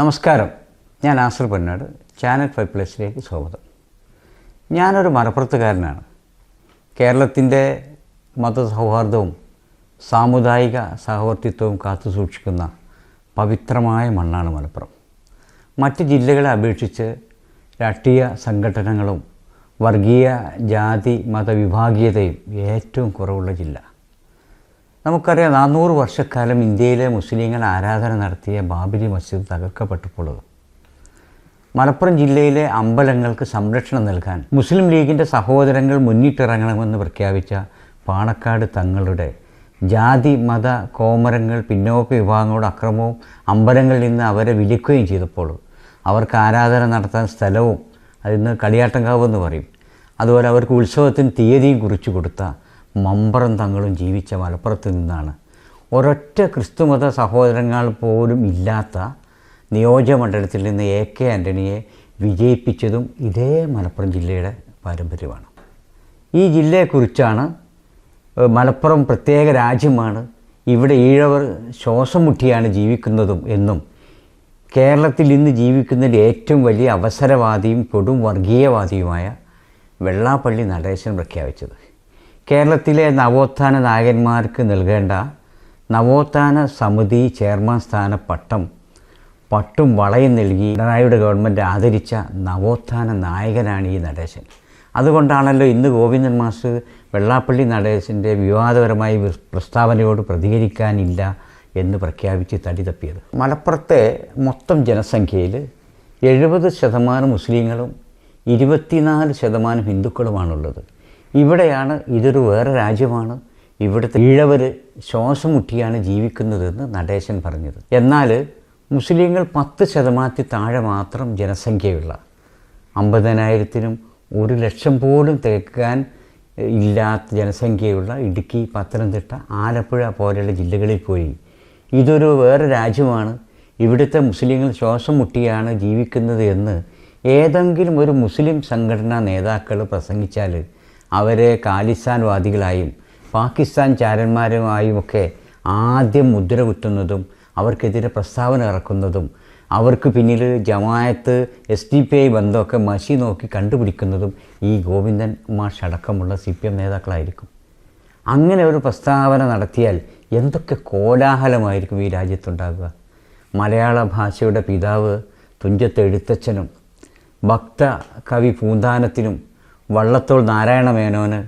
നമസ്കാരം. ഞാൻ Asar Ponnad. Channel five പ്ലസിലേക്ക് സ്വാഗതം. ഞാനൊരു മലപ്പുറത്തുകാരനാണ്. കേരളത്തിന്റെ മതസൗഹാർദ്ദവും സാമുദായിക സഹവർത്തിത്വവും കാത്തു സൂക്ഷിക്കുന്ന പവിത്രമായ മണ്ണാണ് മലപ്പുറം. മറ്റ് ജില്ലകളെ അപേക്ഷിച്ച് രാഷ്ട്രീയ സംഘടനകളും വർഗീയ ജാതി മതവിഭാഗീയതയും ഏറ്റവും കുറവുള്ള ജില്ല. നമുക്കറിയാം നാനൂറ് വർഷക്കാലം ഇന്ത്യയിലെ മുസ്ലിങ്ങൾ ആരാധന നടത്തിയ ബാബരി മസ്ജിദ് തകർക്കപ്പെട്ടപ്പോൾ മലപ്പുറം ജില്ലയിലെ അമ്പലങ്ങൾക്ക് സംരക്ഷണം നൽകാൻ മുസ്ലിം ലീഗിന്റെ സഹോദരങ്ങൾ മുന്നിട്ടിറങ്ങണമെന്ന് പ്രഖ്യാപിച്ച പാണക്കാട് തങ്ങളുടെ ജാതി മത കോമരങ്ങൾ പിന്നോക്ക വിഭാഗങ്ങളുടെ അക്രമവും അമ്പലങ്ങളിൽ നിന്ന് അവരെ വിലക്കുകയും ചെയ്തപ്പോൾ അവർക്ക് ആരാധന നടത്താൻ സ്ഥലവും അതിന്ന് കളിയാട്ടങ്കാവ് എന്ന് പറയും. അതുപോലെ അവർക്ക് ഉത്സവത്തിന് തീയതിയും കുറിച്ചു കൊടുത്ത മമ്പറം തങ്ങളും ജീവിച്ച മലപ്പുറത്ത് നിന്നാണ്. ഒരൊറ്റ ക്രിസ്തുമത സഹോദരങ്ങൾ പോലും ഇല്ലാത്ത നിയോജകമണ്ഡലത്തിൽ നിന്ന് എ കെ ആന്റണിയെ വിജയിപ്പിച്ചതും ഇതേ മലപ്പുറം ജില്ലയുടെ പാരമ്പര്യമാണ്. ഈ ജില്ലയെക്കുറിച്ചാണ് മലപ്പുറം പ്രത്യേക രാജ്യമാണ് ഇവിടെ ഈഴവർ ശ്വാസം മുട്ടിയാണ് ജീവിക്കുന്നതും എന്നും കേരളത്തിൽ ഇന്ന് ജീവിക്കുന്നതിൽ ഏറ്റവും വലിയ അവസരവാദിയും കൊടും വർഗീയവാദിയുമായ വെള്ളാപ്പള്ളി നടേശൻ പ്രഖ്യാപിച്ചത്. കേരളത്തിലെ നവോത്ഥാന നായകന്മാർക്ക് നൽകേണ്ട നവോത്ഥാന സമിതി ചെയർമാൻ സ്ഥാന പട്ടം പട്ടും വളയും നൽകി പിണറായിയുടെ ഗവൺമെന്റ് ആദരിച്ച നവോത്ഥാന നായകനാണ് ഈ നടേശൻ. അതുകൊണ്ടാണല്ലോ ഇന്ന് ഗോവിന്ദൻ മാസ് വെള്ളാപ്പള്ളി നടേശന്റെ വിവാദപരമായ പ്രസ്താവനയോട് പ്രതികരിക്കാനില്ല എന്ന് പ്രഖ്യാപിച്ച് തടി തപ്പിയത്. മലപ്പുറത്തെ മൊത്തം ജനസംഖ്യയിൽ എഴുപത് ശതമാനം മുസ്ലിങ്ങളും ഇരുപത്തിനാല് ശതമാനം ഹിന്ദുക്കളുമാണുള്ളത്. ഇവിടെയാണ് ഇതൊരു വേറെ രാജ്യമാണ്. ഇവിടുത്തെ ഈഴവർ ശ്വാസം മുട്ടിയാണ് ജീവിക്കുന്നതെന്ന് നടേശൻ പറഞ്ഞത്. എന്നാൽ മുസ്ലിങ്ങൾ പത്ത് ശതമാനത്തിൽ താഴെ മാത്രം ജനസംഖ്യയുള്ള അമ്പതിനായിരത്തിനും ഒരു ലക്ഷം പോലും തേക്കാൻ ഇല്ലാത്ത ജനസംഖ്യയുള്ള ഇടുക്കി പത്തനംതിട്ട ആലപ്പുഴ പോലെയുള്ള ജില്ലകളിൽ പോയി. ഇതൊരു വേറെ രാജ്യമാണ്. ഇവിടുത്തെ മുസ്ലിങ്ങൾ ശ്വാസം മുട്ടിയാണ് ജീവിക്കുന്നത് എന്ന് ഏതെങ്കിലും ഒരു മുസ്ലിം സംഘടനാ നേതാക്കൾ പ്രസംഗിച്ചാൽ അവരെ ഖാലിസ്ഥാൻവാദികളായും പാകിസ്ഥാൻ ചാരന്മാരുമായുമൊക്കെ ആദ്യം മുദ്ര കുത്തുന്നതും അവർക്കെതിരെ പ്രസ്താവന ഇറക്കുന്നതും അവർക്ക് പിന്നിൽ Jamaat S D P I ബന്ധമൊക്കെ മഷി നോക്കി കണ്ടുപിടിക്കുന്നതും ഈ ഗോവിന്ദൻ മാഷ് അടക്കമുള്ള സി പി എം നേതാക്കളായിരിക്കും. അങ്ങനെ ഒരു പ്രസ്താവന നടത്തിയാൽ എന്തൊക്കെ കോലാഹലമായിരിക്കും ഈ രാജ്യത്തുണ്ടാകുക മലയാള ഭാഷയുടെ പിതാവ് തുഞ്ചത്ത് എഴുത്തച്ഛനും ഭക്ത കവി പൂന്താനത്തിനും വള്ളത്തോൾ നാരായണ മേനോന്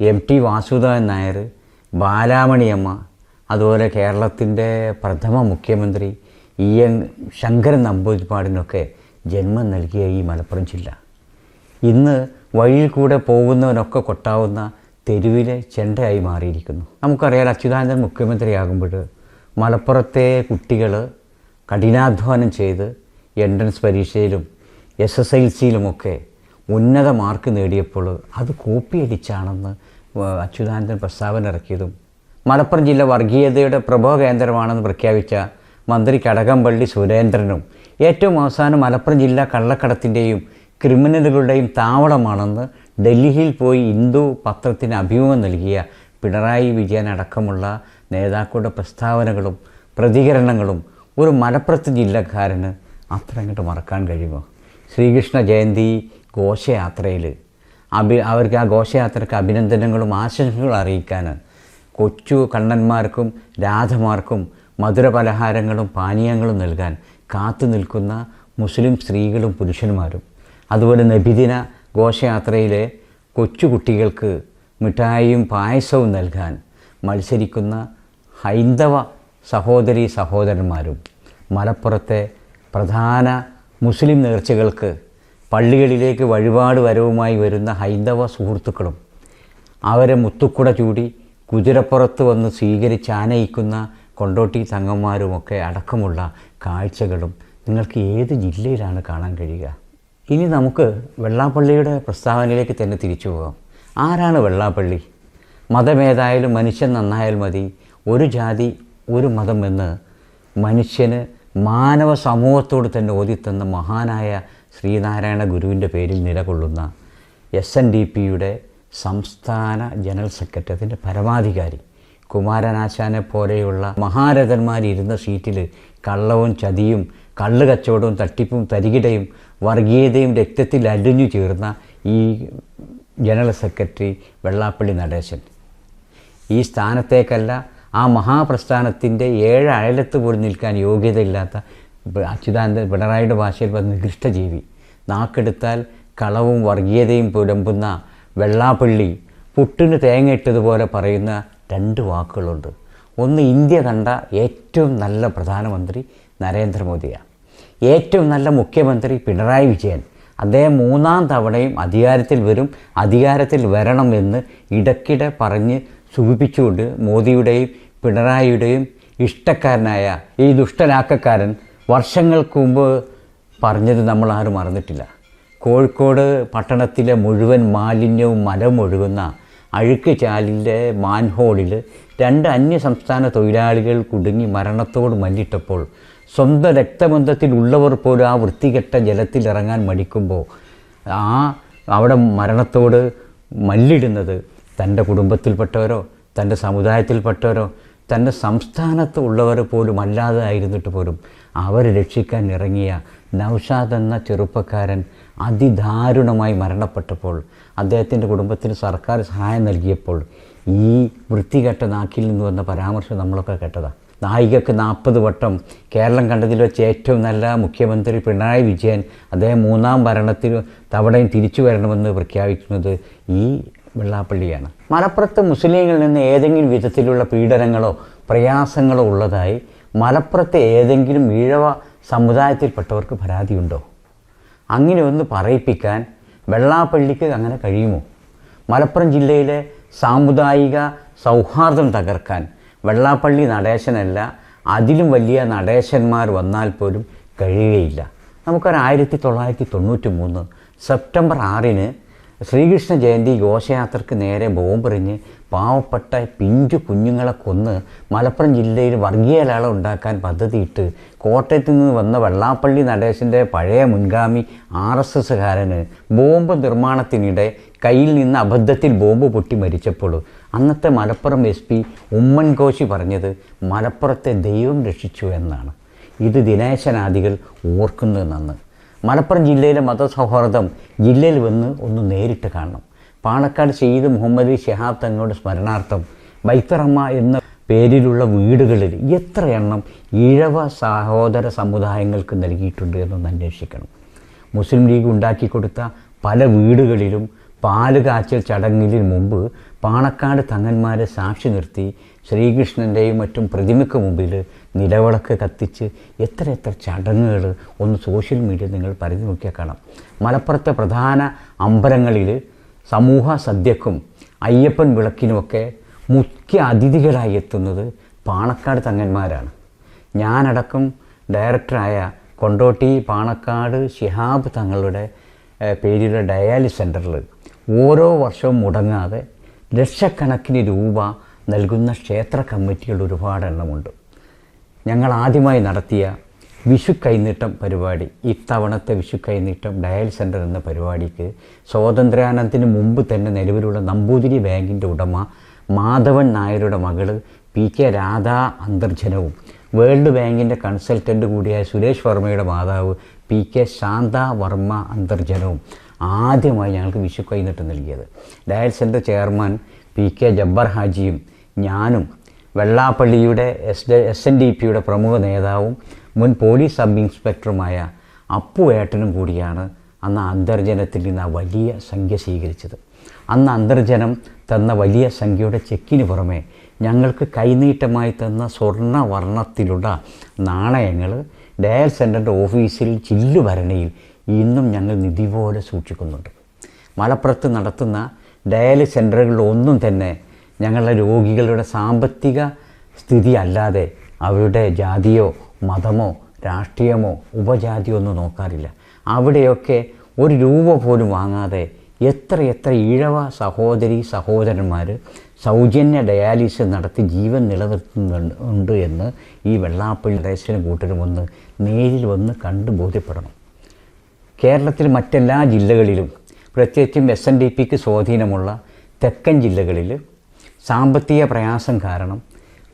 എം ടി വാസുദേവൻ നായർ ബാലാമണിയമ്മ അതുപോലെ കേരളത്തിന്റെ പ്രഥമ മുഖ്യമന്ത്രി ഇ എൻ ശങ്കരൻ നമ്പൂതിരിപ്പാടിനൊക്കെ ജന്മം നൽകിയ ഈ മലപ്പുറം ജില്ല. ഇന്ന് വഴിയിൽ കൂടെ പോകുന്നവനൊക്കെ കൊട്ടാവുന്ന തെരുവിലെ ചെണ്ടയായി മാറിയിരിക്കുന്നു. നമുക്കറിയാം അച്യുതാനന്ദൻ മുഖ്യമന്ത്രിയാകുമ്പോൾ മലപ്പുറത്തെ കുട്ടികൾ കഠിനാധ്വാനം ചെയ്ത് എൻട്രൻസ് പരീക്ഷയിലും എസ് എസ് എൽ സിയിലുമൊക്കെ ഉന്നത മാർക്ക് നേടിയപ്പോൾ അത് കോപ്പി അടിച്ചാണെന്ന് അച്യുതാനന്ദൻ പ്രസ്താവന ഇറക്കിയതും മലപ്പുറം ജില്ല വർഗീയതയുടെ പ്രഭവ കേന്ദ്രമാണെന്ന് പ്രഖ്യാപിച്ച മന്ത്രി കടകംപള്ളി സുരേന്ദ്രനും ഏറ്റവും അവസാനം മലപ്പുറം ജില്ല കള്ളക്കടത്തിന്റെയും ക്രിമിനലുകളുടെയും താവളമാണെന്ന് ഡൽഹിയിൽ പോയി ഹിന്ദു പത്രത്തിന് അഭിമുഖം നൽകിയ പിണറായി വിജയൻ അടക്കമുള്ള നേതാക്കളുടെ പ്രസ്താവനകളും പ്രതികരണങ്ങളും ഒരു മലപ്പുറത്ത് ജില്ലക്കാരന് അത്ര അങ്ങോട്ട് മറക്കാൻ കഴിയുമോ? ശ്രീകൃഷ്ണ ജയന്തി ഘോഷയാത്രയിൽ അഭി അവർക്ക് ആ ഘോഷയാത്രക്ക് അഭിനന്ദനങ്ങളും ആശംസകളും അറിയിക്കാൻ കൊച്ചു കണ്ണന്മാർക്കും രാധമാർക്കും മധുര പലഹാരങ്ങളും പാനീയങ്ങളും നൽകാൻ കാത്തു നിൽക്കുന്ന മുസ്ലിം സ്ത്രീകളും പുരുഷന്മാരും. അതുപോലെ നബിദിന ഘോഷയാത്രയിലെ കൊച്ചുകുട്ടികൾക്ക് മിഠായിയും പായസവും നൽകാൻ മത്സരിക്കുന്ന ഹൈന്ദവ സഹോദരി സഹോദരന്മാരും മലപ്പുറത്തെ പ്രധാന മുസ്ലിം നേർച്ചകൾക്ക് പള്ളികളിലേക്ക് വഴിപാട് വരവുമായി വരുന്ന ഹൈന്ദവ സുഹൃത്തുക്കളും അവരെ മുത്തുക്കുട ചൂടി കുതിരപ്പുറത്ത് വന്ന് സ്വീകരിച്ച് ആനയിക്കുന്ന കൊണ്ടോട്ടി തങ്ങന്മാരുമൊക്കെ അടക്കമുള്ള കാഴ്ചകളും നിങ്ങൾക്ക് ഏത് ജില്ലയിലാണ് കാണാൻ കഴിയുക? ഇനി നമുക്ക് വെള്ളാപ്പള്ളിയുടെ പ്രസ്താവനയിലേക്ക് തന്നെ തിരിച്ചു പോകാം. ആരാണ് വെള്ളാപ്പള്ളി? മതമേതായാലും മനുഷ്യൻ നന്നായാൽ മതി. ഒരു ജാതി ഒരു മതം എന്ന് മനുഷ്യന് മാനവ സമൂഹത്തോട് തന്നെ ഓതിത്തന്ന മഹാനായ ശ്രീനാരായണ ഗുരുവിന്റെ പേരിൽ നിലകൊള്ളുന്ന എസ് എൻ ഡി പിയുടെ സംസ്ഥാന ജനറൽ സെക്രട്ടറി അതിന്റെ പരമാധികാരി കുമാരനാശാനെ പോലെയുള്ള മഹാരഥന്മാരിരുന്ന സീറ്റിൽ കള്ളവും ചതിയും കള്ള് കച്ചവടവും തട്ടിപ്പും തരികിടയും വർഗീയതയും രക്തത്തിൽ അലിഞ്ഞു ചേർന്ന ഈ ജനറൽ സെക്രട്ടറി വെള്ളാപ്പള്ളി നടേശൻ. ഈ സ്ഥാനത്തേക്കല്ല ആ മഹാപ്രസ്ഥാനത്തിന്റെ ഏഴ് അയലത്ത് പോലും നിൽക്കാൻ യോഗ്യതയില്ലാത്ത അച്യുതാനന്ദൻ പിണറായിയുടെ ഭാഷയിൽ പറഞ്ഞ നികൃഷ്ടജീവി നാക്കെടുത്താൽ കളവും വർഗീയതയും പുലമ്പുന്ന വെള്ളാപ്പള്ളി പുട്ടിന് തേങ്ങയിട്ടതുപോലെ പറയുന്ന രണ്ട് വാക്കുകളുണ്ട്. ഒന്ന് ഇന്ത്യ കണ്ട ഏറ്റവും നല്ല പ്രധാനമന്ത്രി നരേന്ദ്രമോദിയാണ്. ഏറ്റവും നല്ല മുഖ്യമന്ത്രി പിണറായി വിജയൻ. അദ്ദേഹം മൂന്നാം തവണയും അധികാരത്തിൽ വരും അധികാരത്തിൽ വരണമെന്ന് ഇടയ്ക്കിടെ പറഞ്ഞ് സൂചിപ്പിച്ചുകൊണ്ട് മോദിയുടെയും പിണറായിയുടെയും ഇഷ്ടക്കാരനായ ഈ ദുഷ്ടലാക്കക്കാരൻ വർഷങ്ങൾക്ക് മുമ്പ് പറഞ്ഞത് നമ്മൾ ആരും മറന്നിട്ടില്ല. കോഴിക്കോട് പട്ടണത്തിലെ മുഴുവൻ മാലിന്യവും മലമൊഴുകുന്ന അഴുക്ക് ചാലിന്റെ മാൻഹോളിൽ രണ്ട് അന്യ സംസ്ഥാന തൊഴിലാളികൾ കുടുങ്ങി മരണത്തോട് മല്ലിട്ടപ്പോൾ സ്വന്തം രക്തബന്ധത്തിൽ ഉള്ളവർ പോലും ആ വൃത്തികെട്ട ജലത്തിലിറങ്ങാൻ മടിക്കുമ്പോൾ ആ അവിടെ മരണത്തോട് മല്ലിടുന്നത് തന്റെ കുടുംബത്തിൽപ്പെട്ടവരോ തന്റെ സമുദായത്തിൽപ്പെട്ടവരോ തന്റെ സംസ്ഥാനത്ത് ഉള്ളവർ പോലും അല്ലാതെ ആയിരുന്നിട്ട് പോലും അവരെ രക്ഷിക്കാൻ ഇറങ്ങിയ നൗഷാദ് എന്ന ചെറുപ്പക്കാരൻ അതിദാരുണമായി മരണപ്പെട്ടപ്പോൾ അദ്ദേഹത്തിന്റെ കുടുംബത്തിന് സർക്കാർ സഹായം നൽകിയപ്പോൾ ഈ വൃത്തികെട്ട നാക്കിൽ നിന്ന് വന്ന പരാമർശം നമ്മളൊക്കെ കേട്ടതാണ് നായികക്ക് നാൽപ്പത് വട്ടം കേരളം കണ്ടതിൽ വെച്ച് ഏറ്റവും നല്ല മുഖ്യമന്ത്രി പിണറായി വിജയൻ അദ്ദേഹം മൂന്നാം ഭരണത്തിൽ തവണയും തിരിച്ചു വരണമെന്ന് പ്രഖ്യാപിക്കുന്നത് ഈ വെള്ളാപ്പള്ളിയാണ്. മലപ്പുറത്ത് മുസ്ലിങ്ങളിൽ നിന്ന് ഏതെങ്കിലും വിധത്തിലുള്ള പീഡനങ്ങളോ പ്രയാസങ്ങളോ ഉള്ളതായി മലപ്പുറത്തെ ഏതെങ്കിലും ഈഴവ സമുദായത്തിൽപ്പെട്ടവർക്ക് പരാതിയുണ്ടോ? അങ്ങനെ ഒന്ന് പറയിപ്പിക്കാൻ വെള്ളാപ്പള്ളിക്ക് അങ്ങനെ കഴിയുമോ? മലപ്പുറം ജില്ലയിലെ സാമുദായിക സൗഹാർദ്ദം തകർക്കാൻ വെള്ളാപ്പള്ളി നടേശനല്ല അതിലും വലിയ നടേശന്മാർ വന്നാൽ പോലും കഴിയുകയില്ല. നമുക്കൊരു ആയിരത്തി തൊള്ളായിരത്തി തൊണ്ണൂറ്റി മൂന്ന് സെപ്റ്റംബർ ആറിന് ശ്രീകൃഷ്ണ ജയന്തി ഘോഷയാത്രയ്ക്ക് നേരെ ബോംബെറിഞ്ഞ് പാവപ്പെട്ട പിഞ്ചു കുഞ്ഞുങ്ങളെ കൊന്ന് മലപ്പുറം ജില്ലയിൽ വർഗീയലാള ഉണ്ടാക്കാൻ പദ്ധതിയിട്ട് കോട്ടയത്ത് നിന്ന് വന്ന വെള്ളാപ്പള്ളി നടേശന്റെ പഴയ മുൻഗാമി ആർ എസ് എസ്സുകാരന് ബോംബ് നിർമ്മാണത്തിനിടെ കയ്യിൽ നിന്ന് അബദ്ധത്തിൽ ബോംബ് പൊട്ടി മരിച്ചപ്പോൾ. അന്നത്തെ മലപ്പുറം എസ് പി ഉമ്മൻകോശി പറഞ്ഞത് മലപ്പുറത്തെ ദൈവം രക്ഷിച്ചു എന്നാണ്. ഇത് ദിനേശനാദികൾ ഓർക്കുന്നത് നന്ന്. മലപ്പുറം ജില്ലയിലെ മതസൗഹാർദ്ദം ജില്ലയിൽ വന്ന് ഒന്ന് നേരിട്ട് കാണണം. പാണക്കാട് ഷെയ്ദ് മുഹമ്മദ് ഷിഹാബ് തങ്ങളുടെ സ്മരണാർത്ഥം ബൈത്തറമ്മ എന്ന പേരിലുള്ള വീടുകളിൽ എത്ര എണ്ണം ഇഴവ സഹോദര സമുദായങ്ങൾക്ക് നൽകിയിട്ടുണ്ട് എന്നൊന്ന് അന്വേഷിക്കണം. മുസ്ലിം ലീഗ് ഉണ്ടാക്കി കൊടുത്ത പല വീടുകളിലും പാൽ കാച്ചൽ മുമ്പ് പാണക്കാട് തങ്ങന്മാരെ സാക്ഷി നിർത്തി ശ്രീകൃഷ്ണന്റെയും മറ്റും പ്രതിമയ്ക്ക് മുമ്പിൽ നിലവിളക്ക് കത്തിച്ച് എത്ര എത്ര ചടങ്ങുകൾ ഒന്ന് സോഷ്യൽ മീഡിയ നിങ്ങൾ പരിധി നോക്കിയാൽ കാണാം. മലപ്പുറത്തെ പ്രധാന അമ്പലങ്ങളിൽ സമൂഹ സദ്യക്കും അയ്യപ്പൻ വിളക്കിനുമൊക്കെ മുഖ്യ അതിഥികളായി എത്തുന്നത് പാണക്കാട് തങ്ങന്മാരാണ്. ഞാനടക്കം ഡയറക്ടറായ കൊണ്ടോട്ടി പാണക്കാട് ശിഹാബ് തങ്ങളുടെ പേരിലുള്ള ഡയാലിസ് സെന്ററിൽ ഓരോ വർഷവും മുടങ്ങാതെ ലക്ഷക്കണക്കിന് രൂപ നൽകുന്ന ക്ഷേത്ര കമ്മിറ്റികൾ ഒരുപാട് എണ്ണമുണ്ട്. ഞങ്ങൾ ആദ്യമായി നടത്തിയ വിഷു കൈനീട്ടം പരിപാടി ഇത്തവണത്തെ വിഷു കൈനീട്ടം ഡയൽ സെന്റർ എന്ന പരിപാടിക്ക് സ്വാതന്ത്ര്യാനത്തിന് മുമ്പ് തന്നെ നിലവിലുള്ള നമ്പൂതിരി ബാങ്കിന്റെ ഉടമ മാധവൻ നായരുടെ മകൾ പി കെ രാധാ അന്തർജനവും വേൾഡ് ബാങ്കിന്റെ കൺസൾട്ടന്റ് കൂടിയായ സുരേഷ് വർമ്മയുടെ മാതാവ് പി കെ ശാന്ത വർമ്മ അന്തർജനവും ആദ്യമായി ഞങ്ങൾക്ക് വിഷു കൈനീട്ടം നൽകിയത്. Dial centre chairman P K Jabbar ഹാജിയും ഞാനും വെള്ളാപ്പള്ളിയുടെ എസ് എസ് എൻ ഡി പിയുടെ പ്രമുഖ നേതാവും മുൻ പോലീസ് സബ് ഇൻസ്പെക്ടറുമായ അപ്പു ഏട്ടനും കൂടിയാണ് അന്ന് അന്തർജനത്തിൽ നിന്ന് ആ വലിയ സംഖ്യ സ്വീകരിച്ചത്. അന്ന് അന്തർജനം തന്ന വലിയ സംഖ്യയുടെ ചെക്കിന് പുറമെ ഞങ്ങൾക്ക് കൈനീട്ടമായി തന്ന സ്വർണ വർണത്തിലുള്ള നാണയങ്ങൾ ഡയൽ സെന്ററിന്റെ ഓഫീസിൽ ചില്ലുഭരണിയിൽ ഇന്നും ഞങ്ങൾ നിധി പോലെ സൂക്ഷിക്കുന്നുണ്ട്. മലപ്പുറത്ത് നടത്തുന്ന ഡയൽ സെന്ററുകളിലൊന്നും തന്നെ ഞങ്ങളുടെ രോഗികളുടെ സാമ്പത്തിക സ്ഥിതി അല്ലാതെ അവരുടെ ജാതിയോ മതമോ രാഷ്ട്രീയമോ ഉപജാതിയോ ഒന്നും നോക്കാറില്ല. അവിടെയൊക്കെ ഒരു രൂപ പോലും വാങ്ങാതെ എത്ര എത്ര ഈഴവ സഹോദരി സഹോദരന്മാർ സൗജന്യ ഡയാലിസിസ് നടത്തി ജീവൻ നിലനിർത്തുന്നുണ്ട് എന്ന് ഈ വെള്ളാപ്പള്ളി ദേശനും കൂട്ടരും ഒന്ന് നേരിൽ വന്ന് കണ്ട് ബോധ്യപ്പെടണം. കേരളത്തിൽ മറ്റെല്ലാ ജില്ലകളിലും പ്രത്യേകിച്ചും എസ് എൻ ഡി പിക്ക് സ്വാധീനമുള്ള തെക്കൻ ജില്ലകളിൽ സാമ്പത്തിക പ്രയാസം കാരണം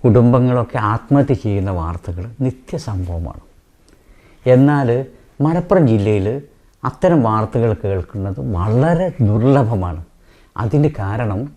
കുടുംബങ്ങളൊക്കെ ആത്മഹത്യ ചെയ്യുന്ന വാർത്തകൾ നിത്യസംഭവമാണ്. എന്നാൽ മലപ്പുറം ജില്ലയിൽ അത്തരം വാർത്തകൾ കേൾക്കുന്നത് വളരെ ദുർലഭമാണ്. അതിന് കാരണം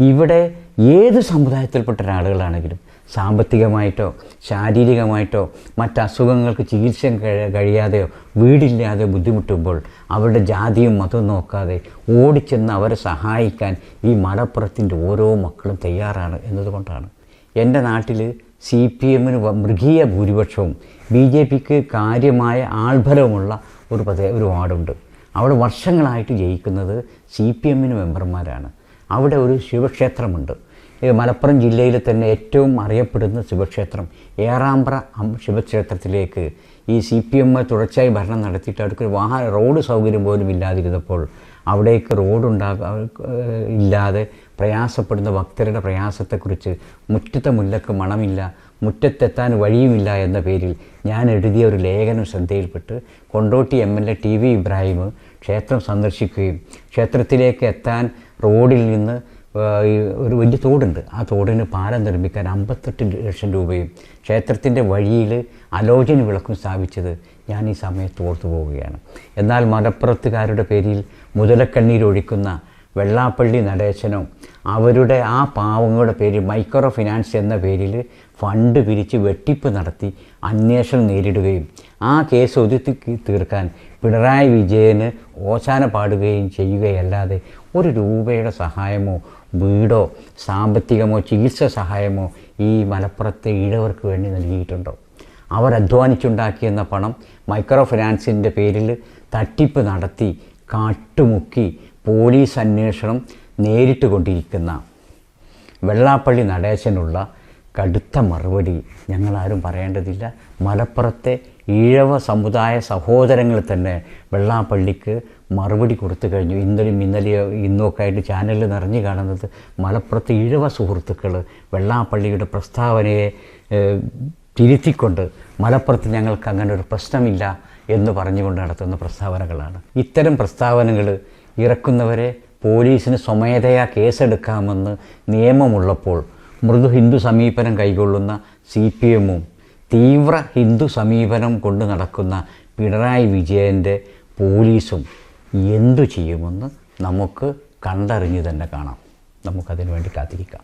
ഇവിടെ ഏത് സമുദായത്തിൽപ്പെട്ട ഒരാളുകളാണെങ്കിലും സാമ്പത്തികമായിട്ടോ ശാരീരികമായിട്ടോ മറ്റ് അസുഖങ്ങൾക്ക് ചികിത്സ കഴിയാതെയോ വീടില്ലാതെ ബുദ്ധിമുട്ടുമ്പോൾ അവരുടെ ജാതിയും മതവും നോക്കാതെ ഓടിച്ചെന്ന് അവരെ സഹായിക്കാൻ ഈ മലപ്പുറത്തിന്റെ ഓരോ മക്കളും തയ്യാറാണ് എന്നതുകൊണ്ടാണ്. എന്റെ നാട്ടിൽ സി പി എമ്മിന് മൃഗീയ ഭൂരിപക്ഷവും ബി ജെ പിക്ക് കാര്യമായ ആൾബലവുമുള്ള ഒരു പ്രദേ ഒരു വാർഡുണ്ട്. അവിടെ വർഷങ്ങളായിട്ട് ജയിക്കുന്നത് സി പി എമ്മിന് മെമ്പർമാരാണ്. അവിടെ ഒരു ശിവക്ഷേത്രമുണ്ട്. മലപ്പുറം ജില്ലയിൽ തന്നെ ഏറ്റവും അറിയപ്പെടുന്ന ശിവക്ഷേത്രം ഏറാമ്പ്ര ശിവക്ഷേത്രത്തിലേക്ക് ഈ സി പി എം തുടർച്ചയായി ഭരണം നടത്തിയിട്ട് അവർക്കൊരു വാഹന റോഡ് സൗകര്യം പോലും ഇല്ലാതിരുന്നപ്പോൾ അവിടേക്ക് റോഡുണ്ടാക ഇല്ലാതെ പ്രയാസപ്പെടുന്ന ഭക്തരുടെ പ്രയാസത്തെക്കുറിച്ച് മുറ്റത്തെ മുല്ലക്ക് മണമില്ല മുറ്റത്തെത്താൻ വഴിയുമില്ല എന്ന പേരിൽ ഞാൻ എഴുതിയ ഒരു ലേഖനം ശ്രദ്ധയിൽപ്പെട്ട് Kondotty M L A T V Ibrahim ക്ഷേത്രം സന്ദർശിക്കുകയും ക്ഷേത്രത്തിലേക്ക് എത്താൻ റോഡിൽ നിന്ന് ഒരു വലിയ തോടുണ്ട്. ആ തോടിന് പാലം നിർമ്മിക്കാൻ അമ്പത്തെട്ട് ലക്ഷം രൂപയും ക്ഷേത്രത്തിന്റെ വഴിയിൽ അലോചന വിളക്കും സ്ഥാപിച്ചത് ഞാൻ ഈ സമയത്ത് ഓർത്തു പോവുകയാണ്. എന്നാൽ മലപ്പുറത്തുകാരുടെ പേരിൽ മുതലക്കണ്ണീരൊഴിക്കുന്ന വെള്ളാപ്പള്ളി നടേശനും അവരുടെ ആ പാവങ്ങളുടെ പേരിൽ മൈക്രോ ഫിനാൻസ് എന്ന പേരിൽ ഫണ്ട് പിരിച്ച് വെട്ടിപ്പ് നടത്തി അന്വേഷണം നേരിടുകയും ആ കേസ് ഒതുക്കി തീർക്കാൻ പിണറായി വിജയന് ഓശാന പാടുകയും ചെയ്യുകയല്ലാതെ ഒരു രൂപയുടെ സഹായമോ വീടോ സാമ്പത്തികമോ ചികിത്സ സഹായമോ ഈ മലപ്പുറത്തെ ഈഴവർക്ക് വേണ്ടി നൽകിയിട്ടുണ്ടോ? അവർ അധ്വാനിച്ചുണ്ടാക്കിയെന്ന പണം മൈക്രോ ഫിനാൻസിന്റെ പേരിൽ തട്ടിപ്പ് നടത്തി കാട്ടുമുക്കി പോലീസ് അന്വേഷണം നേരിട്ട് കൊണ്ടിരിക്കുന്ന വെള്ളാപ്പള്ളി നടേശനുള്ള കടുത്ത മറുപടി ഞങ്ങളാരും പറയേണ്ടതില്ല. മലപ്പുറത്തെ ഈഴവ സമുദായ സഹോദരങ്ങൾ തന്നെ വെള്ളാപ്പള്ളിക്ക് മറുപടി കൊടുത്തു കഴിഞ്ഞു. ഇന്നലെയും ഇന്നലെയോ ഇന്നുമൊക്കെ ആയിട്ട് ചാനലിൽ നിറഞ്ഞു കാണുന്നത് മലപ്പുറത്തെ ഈഴവ സുഹൃത്തുക്കൾ വെള്ളാപ്പള്ളിയുടെ പ്രസ്താവനയെ തിരുത്തിക്കൊണ്ട് മലപ്പുറത്ത് ഞങ്ങൾക്ക് അങ്ങനെ ഒരു പ്രശ്നമില്ല എന്ന് പറഞ്ഞുകൊണ്ട് നടത്തുന്ന പ്രസ്താവനകളാണ്. ഇത്തരം പ്രസ്താവനകൾ ഇറക്കുന്നവരെ പോലീസിന് സ്വമേധയാ കേസെടുക്കാമെന്ന് നിയമമുള്ളപ്പോൾ മൃദു ഹിന്ദു സമീപനം കൈക്കൊള്ളുന്ന സി പി എമ്മും തീവ്ര ഹിന്ദു സമീപനം കൊണ്ട് നടക്കുന്ന പിണറായി വിജയന്റെ പോലീസും എന്തു ചെയ്യുമെന്ന് നമുക്ക് കണ്ടറിഞ്ഞു തന്നെ കാണാം. നമുക്കതിനു വേണ്ടി കാത്തിരിക്കാം.